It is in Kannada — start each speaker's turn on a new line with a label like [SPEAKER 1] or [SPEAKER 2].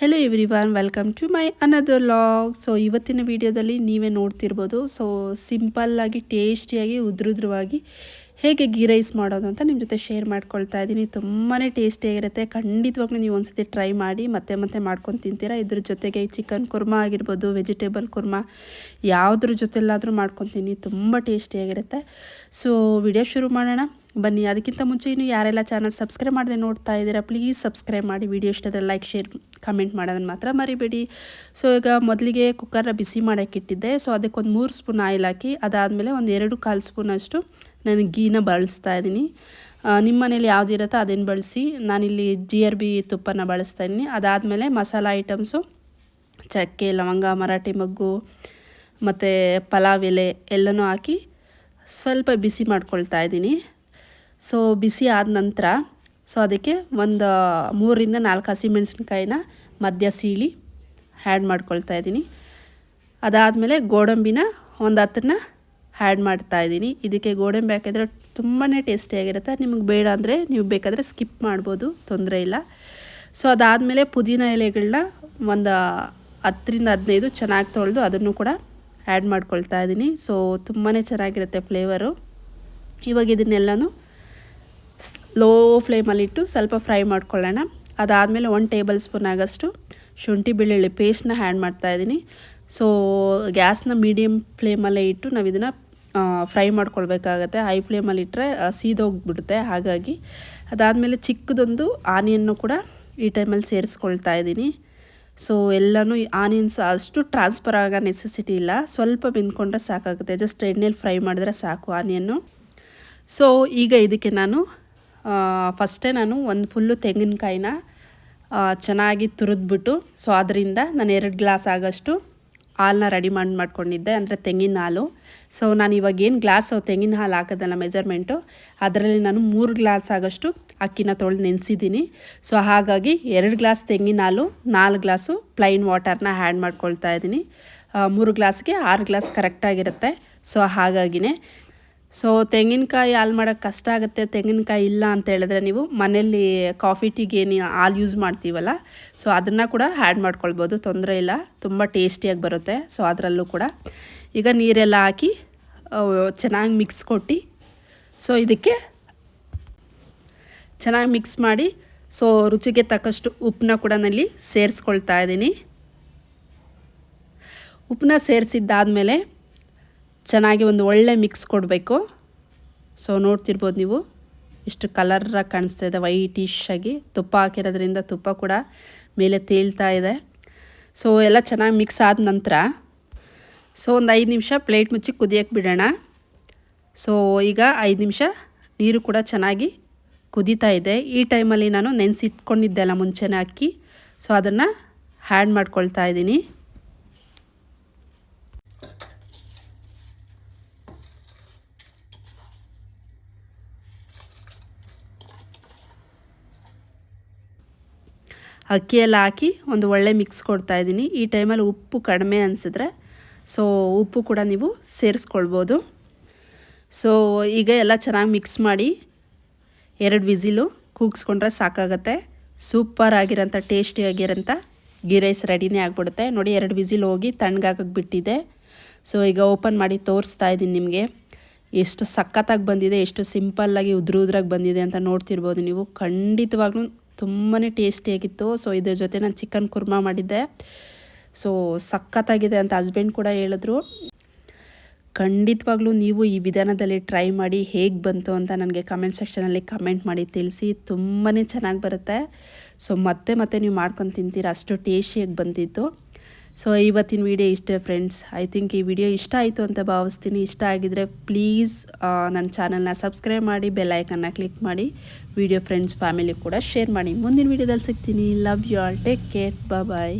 [SPEAKER 1] Hello everyone welcome to my another vlog so ಇವತ್ತಿನ ವಿಡಿಯೋದಲ್ಲಿ ನೀವೇ ನೋಡ್ತಿರ್ಬೋದು. ಸೊ ಸಿಂಪಲ್ಲಾಗಿ ಟೇಸ್ಟಿಯಾಗಿ ಉದ್ರುದ್ರವಾಗಿ ಹೇಗೆ ಗೀ ರೈಸ್ ಮಾಡೋದು ಅಂತ ನಿಮ್ಮ ಜೊತೆ ಶೇರ್ ಮಾಡ್ಕೊಳ್ತಾ ಇದ್ದೀನಿ. ತುಂಬಾ ಟೇಸ್ಟಿಯಾಗಿರುತ್ತೆ ಖಂಡಿತವಾಗ್ಲೂ ನೀವು ಒಂದ್ಸತಿ ಟ್ರೈ ಮಾಡಿ, ಮತ್ತೆ ಮತ್ತೆ ಮಾಡ್ಕೊಂಡು ತಿಂತೀರಾ. ಇದ್ರ ಜೊತೆಗೆ ಚಿಕನ್ ಕುರ್ಮಾ ಆಗಿರ್ಬೋದು ವೆಜಿಟೇಬಲ್ ಕುರ್ಮಾ, ಯಾವುದ್ರ ಜೊತೆಲ್ಲಾದರೂ ಮಾಡ್ಕೊತೀನಿ ತುಂಬ ಟೇಸ್ಟಿಯಾಗಿರುತ್ತೆ ಸೊ ವಿಡಿಯೋ ಶುರು ಮಾಡೋಣ. ಬನ್ನಿ, ಅದಕ್ಕಿಂತ ಮುಂಚೆ ಇನ್ನು ಯಾರೆಲ್ಲ ಚಾನಲ್ ಸಬ್ಸ್ಕ್ರೈಬ್ ಮಾಡದೆ ನೋಡ್ತಾ ಇದ್ದೀರಾ ಪ್ಲೀಸ್ ಸಬ್ಸ್ಕ್ರೈಬ್ ಮಾಡಿ. ವಿಡಿಯೋ ಇಷ್ಟಾದರೆ ಲೈಕ್ ಶೇರ್ ಕಮೆಂಟ್ ಮಾಡೋದನ್ನು ಮಾತ್ರ ಮರಿಬೇಡಿ. ಸೊ ಈಗ ಮೊದಲಿಗೆ ಕುಕ್ಕರ್ನ ಬಿಸಿ ಮಾಡೋಕ್ಕಿಟ್ಟಿದ್ದೆ ಸೊ ಅದಕ್ಕೊಂದು ಮೂರು ಸ್ಪೂನ್ ಆಯಿಲ್ ಹಾಕಿ, ಅದಾದಮೇಲೆ ಒಂದು ಎರಡು ಕಾಲು ಸ್ಪೂನಷ್ಟು ನಾನು ಗೀನ ಬಳಸ್ತಾ ಇದ್ದೀನಿ. ನಿಮ್ಮ ಮನೇಲಿ ಯಾವುದಿರುತ್ತೋ ಅದನ್ನು ಬಳಸಿ. ನಾನಿಲ್ಲಿ ಜಿ ಆರ್ ಬಿ ತುಪ್ಪನ ಬಳಸ್ತಾ ಇದ್ದೀನಿ. ಅದಾದಮೇಲೆ ಮಸಾಲ ಐಟಮ್ಸು. ಚಕ್ಕೆ, ಲವಂಗ, ಮರಾಠಿ ಮಗ್ಗು, ಮತ್ತು ಪಲಾವ್ ಎಲೆ ಎಲ್ಲನೂ ಹಾಕಿ ಸ್ವಲ್ಪ ಬಿಸಿ ಮಾಡ್ಕೊಳ್ತಾ ಇದ್ದೀನಿ. ಸೊ, ಬಿಸಿ ಆದ ನಂತರ, ಸೊ ಅದಕ್ಕೆ ಒಂದು ಮೂರರಿಂದ ನಾಲ್ಕು ಹಸಿಮೆಣಸಿನ್ಕಾಯಿನ ಮಧ್ಯ ಸೀಳಿ ಆ್ಯಡ್ ಮಾಡ್ಕೊಳ್ತಾ ಇದ್ದೀನಿ. ಅದಾದಮೇಲೆ ಗೋಡಂಬಿನ ಒಂದು ಹತ್ತನ್ನ ಹ್ಯಾಡ್ ಮಾಡ್ತಾ ಇದ್ದೀನಿ. ಇದಕ್ಕೆ ಗೋಡಂಬಿ ಹಾಕಿದ್ರೆ ತುಂಬಾ ಟೇಸ್ಟಿಯಾಗಿರುತ್ತೆ ನಿಮಗೆ ಬೇಡ ಅಂದರೆ ನೀವು ಬೇಕಾದರೆ ಸ್ಕಿಪ್ ಮಾಡ್ಬೋದು, ತೊಂದರೆ ಇಲ್ಲ. ಸೊ, ಅದಾದಮೇಲೆ ಪುದೀನ ಎಲೆಗಳನ್ನ ಒಂದು ಹತ್ತರಿಂದ ಹದಿನೈದು ಚೆನ್ನಾಗಿ ತೊಳೆದು ಅದನ್ನು ಕೂಡ ಆ್ಯಡ್ ಮಾಡ್ಕೊಳ್ತಾ ಇದ್ದೀನಿ. ಸೊ ತುಂಬಾ ಚೆನ್ನಾಗಿರುತ್ತೆ ಫ್ಲೇವರು. ಇವಾಗ ಇದನ್ನೆಲ್ಲನೂ ಲೋ ಫ್ಲೇಮಲ್ಲಿಟ್ಟು ಸ್ವಲ್ಪ ಫ್ರೈ ಮಾಡ್ಕೊಳ್ಳೋಣ. ಅದಾದಮೇಲೆ ಒನ್ ಟೇಬಲ್ ಸ್ಪೂನ್ ಆಗೋಷ್ಟು ಶುಂಠಿ ಬೆಳ್ಳುಳ್ಳಿ ಪೇಸ್ಟ್ನ ಆ್ಯಡ್ ಮಾಡ್ತಾಯಿದ್ದೀನಿ ಸೊ, ಗ್ಯಾಸ್ನ ಮೀಡಿಯಮ್ ಫ್ಲೇಮಲ್ಲೇ ಇಟ್ಟು ನಾವು ಇದನ್ನು ಫ್ರೈ ಮಾಡ್ಕೊಳ್ಬೇಕಾಗತ್ತೆ. ಹೈ ಫ್ಲೇಮಲ್ಲಿ ಇಟ್ಟರೆ ಸೀದೋಗ್ಬಿಡುತ್ತೆ. ಹಾಗಾಗಿ ಅದಾದಮೇಲೆ ಚಿಕ್ಕದೊಂದು ಆನಿಯನ್ನು ಕೂಡ ಈ ಟೈಮಲ್ಲಿ ಸೇರಿಸ್ಕೊಳ್ತಾ ಇದ್ದೀನಿ. ಸೊ ಎಲ್ಲನೂ ಆನಿಯನ್ಸ್ ಅಷ್ಟು ಟ್ರಾನ್ಸ್ಫರ್ ಆಗೋ ನೆಸೆಸಿಟಿ ಇಲ್ಲ. ಸ್ವಲ್ಪ ಬೆಂದ್ಕೊಂಡ್ರೆ ಸಾಕಾಗುತ್ತೆ. ಜಸ್ಟ್ ಎಣ್ಣೆಲಿ ಫ್ರೈ ಮಾಡಿದ್ರೆ ಸಾಕು ಆನಿಯನ್ನು. ಸೊ ಈಗ ಇದಕ್ಕೆ ನಾನು ಫಸ್ಟೇ ನಾನು ಒಂದು ಫುಲ್ಲು ತೆಂಗಿನಕಾಯಿನ ಚೆನ್ನಾಗಿ ತುರಿದ್ಬಿಟ್ಟು ಸೊ ಅದರಿಂದ ನಾನು ಎರಡು ಗ್ಲಾಸ್ ಆಗೋಷ್ಟು ಹಾಲನ್ನ ರೆಡಿ ಮಾಡಿ, ಮಾಡ್ಕೊಂಡಿದ್ದೆ, ಅಂದರೆ ತೆಂಗಿನ ಹಾಲು. ಸೊ ನಾನು ಇವಾಗ ಏನು ಗ್ಲಾಸು ತೆಂಗಿನ ಹಾಲು ಹಾಕೋದಲ್ಲ ಮೆಜರ್ಮೆಂಟು ಅದರಲ್ಲಿ ನಾನು ಮೂರು ಗ್ಲಾಸ್ ಆಗೋಷ್ಟು ಅಕ್ಕಿನ ತೊಳೆದು ನೆನೆಸಿದ್ದೀನಿ ಸೊ ಹಾಗಾಗಿ ಎರಡು ಗ್ಲಾಸ್ ತೆಂಗಿನ ಹಾಲು, ನಾಲ್ಕು ಗ್ಲಾಸು ಪ್ಲೈನ್ ವಾಟರ್ನ ಹ್ಯಾಡ್ ಮಾಡ್ಕೊಳ್ತಾ ಇದ್ದೀನಿ ಮೂರು ಗ್ಲಾಸ್ಗೆ ಆರು ಗ್ಲಾಸ್ ಕರೆಕ್ಟಾಗಿರುತ್ತೆ ಸೊ ಹಾಗಾಗಿನೇ ಸೊ ತೆಂಗಿನಕಾಯಿ ಹಾಲು ಮಾಡೋಕ್ಕೆ ಕಷ್ಟ ಆಗುತ್ತೆ, ತೆಂಗಿನಕಾಯಿ ಇಲ್ಲ ಅಂತ ಹೇಳಿದ್ರೆ ನೀವು ಮನೇಲಿ ಕಾಫಿ ಟೀಗೆ ಏನು ಹಾಲು ಯೂಸ್ ಮಾಡ್ತೀವಲ್ಲ ಸೊ ಅದನ್ನು ಕೂಡ ಆ್ಯಡ್ ಮಾಡ್ಕೊಳ್ಬೋದು. ತೊಂದರೆ ಇಲ್ಲ, ತುಂಬ ಟೇಸ್ಟಿಯಾಗಿ ಬರುತ್ತೆ. ಸೊ ಅದರಲ್ಲೂ ಕೂಡ ಈಗ ನೀರೆಲ್ಲ ಹಾಕಿ ಚೆನ್ನಾಗಿ ಮಿಕ್ಸ್ ಕೊಟ್ಟು ಸೊ ಇದಕ್ಕೆ ಚೆನ್ನಾಗಿ ಮಿಕ್ಸ್ ಮಾಡಿ ಸೊ ರುಚಿಗೆ ತಕ್ಕಷ್ಟು ಉಪ್ಪನ್ನ ಕೂಡ ನಲ್ಲಿ ಸೇರಿಸ್ಕೊಳ್ತಾ ಇದ್ದೀನಿ. ಉಪ್ಪನ್ನ ಸೇರಿಸಿದ್ದಾದಮೇಲೆ ಚೆನ್ನಾಗಿ ಒಂದು ಒಳ್ಳೆ ಮಿಕ್ಸ್ ಕೊಡಬೇಕು. ಸೊ ನೋಡ್ತಿರ್ಬೋದು ನೀವು. ಇಷ್ಟು ಕಲರಾಗಿ ಕಾಣಿಸ್ತಾ ಇದೆ ವೈಟಿಶ್ ಆಗಿ. ತುಪ್ಪ ಹಾಕಿರೋದ್ರಿಂದ ತುಪ್ಪ ಕೂಡ ಮೇಲೆ ತೇಲ್ತಾ ಇದೆ. ಸೊ ಎಲ್ಲ ಚೆನ್ನಾಗಿ ಮಿಕ್ಸ್ ಆದ ನಂತರ ಸೊ ಒಂದು ಐದು ನಿಮಿಷ ಪ್ಲೇಟ್ ಮುಚ್ಚಿ ಕುದಿಯೋಕ್ಕೆ ಬಿಡೋಣ. ಸೊ ಈಗ ಐದು ನಿಮಿಷ ನೀರು ಕೂಡ ಚೆನ್ನಾಗಿ ಕುದೀತಾ ಇದೆ. ಈ ಟೈಮಲ್ಲಿ ನಾನು ನೆನೆಸಿಟ್ಕೊಂಡಿದ್ದೆಲ್ಲ ಮುಂಚೆನೇ ಅಕ್ಕಿ. ಸೊ ಅದನ್ನು ಹ್ಯಾಡ್ ಮಾಡ್ಕೊಳ್ತಾ ಇದ್ದೀನಿ. ಅಕ್ಕಿ ಎಲ್ಲ ಹಾಕಿ ಒಂದು ಒಳ್ಳೆ ಮಿಕ್ಸ್ ಕೊಡ್ತಾ ಇದ್ದೀನಿ. ಈ ಟೈಮಲ್ಲಿ ಉಪ್ಪು ಕಡಿಮೆ ಅನಿಸಿದ್ರೆ ಸೊ ಉಪ್ಪು ಕೂಡ ನೀವು ಸೇರಿಸ್ಕೊಳ್ಬೋದು. ಸೊ ಈಗ ಎಲ್ಲ ಚೆನ್ನಾಗಿ ಮಿಕ್ಸ್ ಮಾಡಿ ಎರಡು ವಿಸಿಲು ಕೂಗಿಸ್ಕೊಂಡ್ರೆ ಸಾಕಾಗತ್ತೆ. ಸೂಪರ್ ಆಗಿರೋಂಥ ಟೇಸ್ಟಿಯಾಗಿರೋಂಥ ಗೀ ರೈಸ್ ರೆಡಿನೇ ಆಗಿಬಿಡುತ್ತೆ. ನೋಡಿ ಎರಡು ವಿಸಿಲ್ ಹೋಗಿ ತಣ್ಣಗಾಗಕ್ಕೆ ಬಿಟ್ಟಿದೆ. ಸೊ ಈಗ ಓಪನ್ ಮಾಡಿ ತೋರಿಸ್ತಾ ಇದ್ದೀನಿ ನಿಮಗೆ. ಎಷ್ಟು ಸಖತ್ತಾಗಿ ಬಂದಿದೆ, ಎಷ್ಟು ಸಿಂಪಲ್ಲಾಗಿ ಉದ್ರ ಉದ್ರಾಗಿ ಬಂದಿದೆ ಅಂತ ನೋಡ್ತಿರ್ಬೋದು ನೀವು. ಖಂಡಿತವಾಗ್ಲೂ ತುಂಬಾ ಟೇಸ್ಟಿಯಾಗಿತ್ತು ಸೊ ಇದ್ರ ಜೊತೆ ನಾನು ಚಿಕನ್ ಕುರ್ಮಾ ಮಾಡಿದ್ದೆ. ಸೊ ಸಖತ್ತಾಗಿದೆ ಅಂತ ಹಸ್ಬೆಂಡ್ ಕೂಡ ಹೇಳಿದ್ರು. ಖಂಡಿತವಾಗ್ಲೂ ನೀವು ಈ ವಿಧಾನದಲ್ಲಿ ಟ್ರೈ ಮಾಡಿ ಹೇಗೆ ಬಂತು ಅಂತ ನನಗೆ ಕಮೆಂಟ್ ಸೆಕ್ಷನಲ್ಲಿ ಕಮೆಂಟ್ ಮಾಡಿ ತಿಳಿಸಿ. ತುಂಬಾ ಚೆನ್ನಾಗಿ ಬರುತ್ತೆ. ಸೊ ಮತ್ತೆ ಮತ್ತೆ ನೀವು ಮಾಡ್ಕೊಂಡು ತಿಂತೀರ. ಅಷ್ಟು ಟೇಸ್ಟಿಯಾಗಿ ಬಂದಿತ್ತು ಸೊ ಇವತ್ತಿನ ವಿಡಿಯೋ ಇಷ್ಟೇ ಫ್ರೆಂಡ್ಸ್ ಐ ಥಿಂಕ್ ಈ ವಿಡಿಯೋ ಇಷ್ಟ ಆಯಿತು ಅಂತ ಭಾವಿಸ್ತೀನಿ. ಇಷ್ಟ ಆಗಿದ್ದರೆ ಪ್ಲೀಸ್ ನನ್ನ ಚಾನಲ್ನ ಸಬ್ಸ್ಕ್ರೈಬ್ ಮಾಡಿ ಬೆಲ್ ಐಕನ್ನ ಕ್ಲಿಕ್ ಮಾಡಿ ವಿಡಿಯೋ ಫ್ರೆಂಡ್ಸ್ ಫ್ಯಾಮಿಲಿ ಕೂಡ ಶೇರ್ ಮಾಡಿ. ಮುಂದಿನ ವಿಡಿಯೋದಲ್ಲಿ ಸಿಗ್ತೀನಿ. Love you all take care bye